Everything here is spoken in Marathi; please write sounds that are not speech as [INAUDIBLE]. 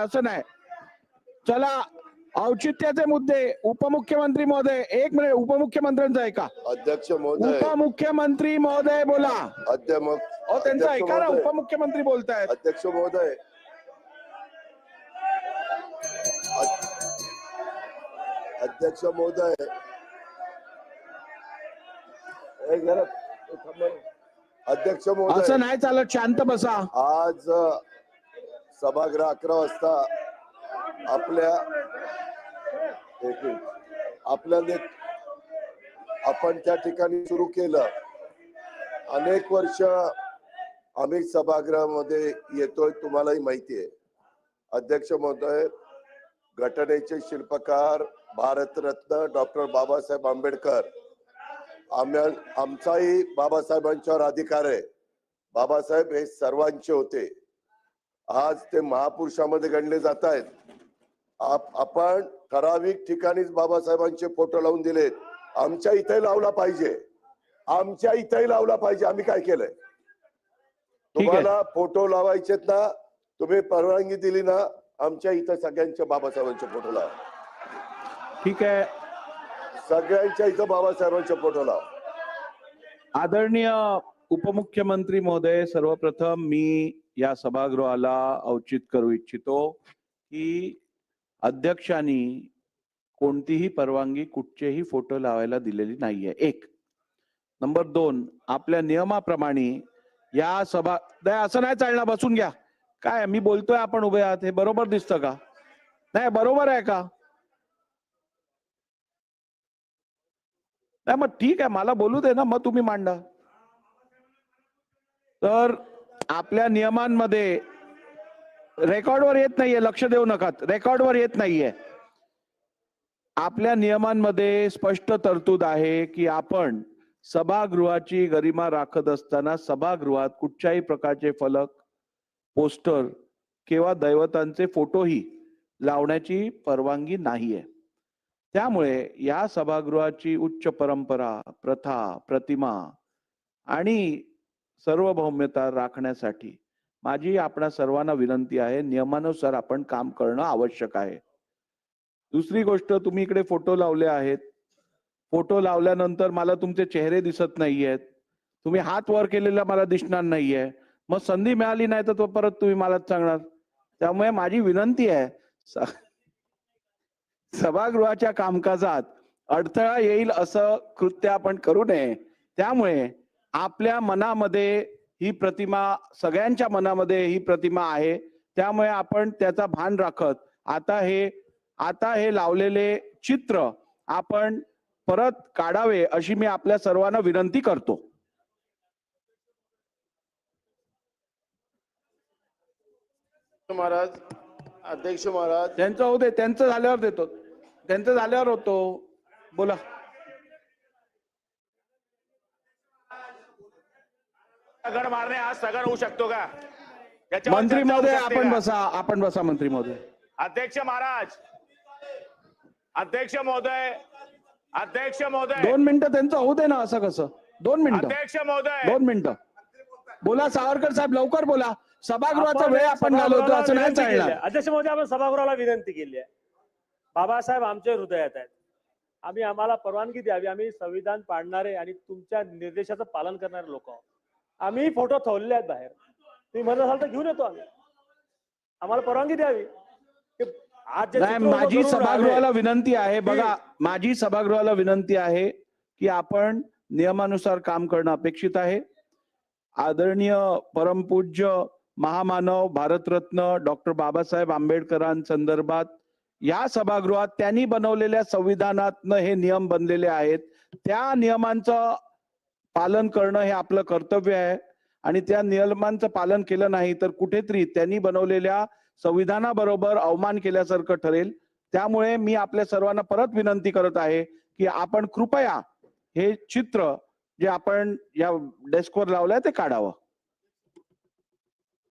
असं नाही. चला औचित्याचे मुद्दे उपमुख्यमंत्री महोदय एक मिनिट उपमुख्यमंत्र्यांचा ऐका. अध्यक्ष महोदय. उपमुख्यमंत्री महोदय बोला. अध्यक्ष अहो त्यांचं ऐका ना महोदय. उपमुख्यमंत्री बोलतायत. अध्यक्ष महोदय. अ- अध्यक्ष महोदय. एक जरा थांबा. अध्यक्ष असं महोदय नाही चालत शांत बसा. आज अ, सभागृह अकरा वाजता आपल्या आपल्या ने आपण त्या ठिकाणी सुरू केलं. अनेक वर्ष आम्ही सभागृहामध्ये येतोय तुम्हालाही माहिती आहे. अध्यक्ष महोदय घटनेचे शिल्पकार भारतरत्न डॉक्टर बाबासाहेब आंबेडकर. आम्ही आमचाही बाबासाहेबांच्यावर अधिकार आहे. बाबासाहेब हे सर्वांचे होते. आज ते महापुरुषामध्ये गणले जात आहेत. आप- आपण ठराविक ठिकाणीच बाबासाहेबांचे फोटो लावून दिलेत. आमच्या इथे लावला पाहिजे. आमच्या इथेही लावला पाहिजे. आम्ही काय केलंय. तुम्हाला फोटो लावायचेत ना तुम्ही परवानगी दिली ना आमच्या इथं सगळ्यांच्या बाबासाहेबांचे फोटो लावा. ठीक आहे. सगळ्यांच्या इथं बाबासाहेबांचे फोटो लावा. आदरणीय उपमुख्यमंत्री महोदय सर्वप्रथम मी या सभागृहाला औचित करू इच्छितो की अध्यक्षांनी कोणतीही परवानगी कुठचेही फोटो लावायला दिलेली नाहीये. एक. नंबर दोन आपल्या नियमाप्रमाणे या सभा असं नाही चालणार बसून घ्या. काय मी बोलतोय आपण उभे आहात हे बरोबर दिसतं का? नाही बरोबर आहे का? नाही मग ठीक आहे मला बोलू दे ना मग तुम्ही मांडा. तर आपल्या नियमांमध्ये रेकॉर्डवर येत नाहीये लक्ष देऊ नका रेकॉर्डवर येत नाहीये. आपल्या नियमांमध्ये स्पष्ट तरतूद आहे की आपण सभागृहाची गरिमा राखत असताना सभागृहात कुठच्याही प्रकारचे फलक पोस्टर किंवा दैवतांचे फोटोही लावण्याची परवानगी नाहीये. त्यामुळे या सभागृहाची उच्च परंपरा प्रथा प्रतिमा आणि सार्वभौम्यता राखण्यासाठी माझी आपणा सर्वांना विनंती आहे नियमानुसार आपण काम करणं आवश्यक आहे. दुसरी गोष्ट तुम्ही इकडे फोटो लावले आहेत. फोटो लावल्यानंतर मला तुमचे चेहरे दिसत नाहीयेत. तुम्ही हात वर केलेला मला दिसणार नाहीये. मग संधी मिळाली नाही तर तो परत तुम्ही मलाच सांगणार. त्यामुळे माझी विनंती आहे [LAUGHS] सभागृहाच्या कामकाजात अडथळा येईल असं कृत्य आपण करू नये. त्यामुळे आपल्या मनामध्ये ही प्रतिमा सगळ्यांच्या मनामध्ये ही प्रतिमा आहे. त्यामुळे आपण त्याचा भान राखत आता हे आता हे लावलेले चित्र आपण परत काढावे अशी मी आपल्या सर्वांना विनंती करतो. महाराज अध्यक्ष महाराज. त्यांचं होऊ दे त्यांचं झाल्यावर देतो. त्यांचं झाल्यावर होतो. बोला. दगड मारणे हा सगळ होऊ शकतो का? मंत्री महोदय आपण? बसा आपण बसा मंत्री महोदय. अध्यक्ष महाराज अध्यक्ष महोदय अध्यक्ष महोदय. दोन मिनिटं त्यांचं होऊ दे ना असं कसं. दोन मिनिटं. अध्यक्ष महोदय. दोन मिनिटं. बोला सावरकर साहेब लवकर बोला. सभागृहाचा वेळ आपण घालवतो असं नाही चालणार. अध्यक्ष महोदय आपण सभागृहाला विनंती केली आहे. बाबासाहेब आमच्या हृदयात आहेत. आम्ही आम्हाला परवानगी द्यावी आम्ही संविधान पाडणारे आणि तुमच्या निर्देशाचं पालन करणारे लोक आहोत. आम्ही फोटो ठेवले आहेत बाहेर. तुम्ही म्हणत असाल तर घेऊन येतो आम्ही. आम्हाला परवानगी द्यावी. आज माझी सभागृहाला विनंती आहे बघा माझी सभागृहाला विनंती आहे की आपण नियमानुसार काम करणं अपेक्षित आहे. आदरणीय परमपूज्य महामानव भारतरत्न डॉक्टर बाबासाहेब आंबेडकरांसंदर्भात या सभागृहात त्यांनी बनवलेल्या संविधानातनं हे नियम बनलेले आहेत. त्या नियमांचं पालन करणं हे आपलं कर्तव्य आहे. आणि त्या नियमांचं पालन केलं नाही तर कुठेतरी त्यांनी बनवलेल्या संविधानाबरोबर अवमान केल्यासारखं ठरेल. त्यामुळे मी आपल्या सर्वांना परत विनंती करत आहे की आपण कृपया हे चित्र जे आपण या डेस्कवर लावलंय ते काढावं.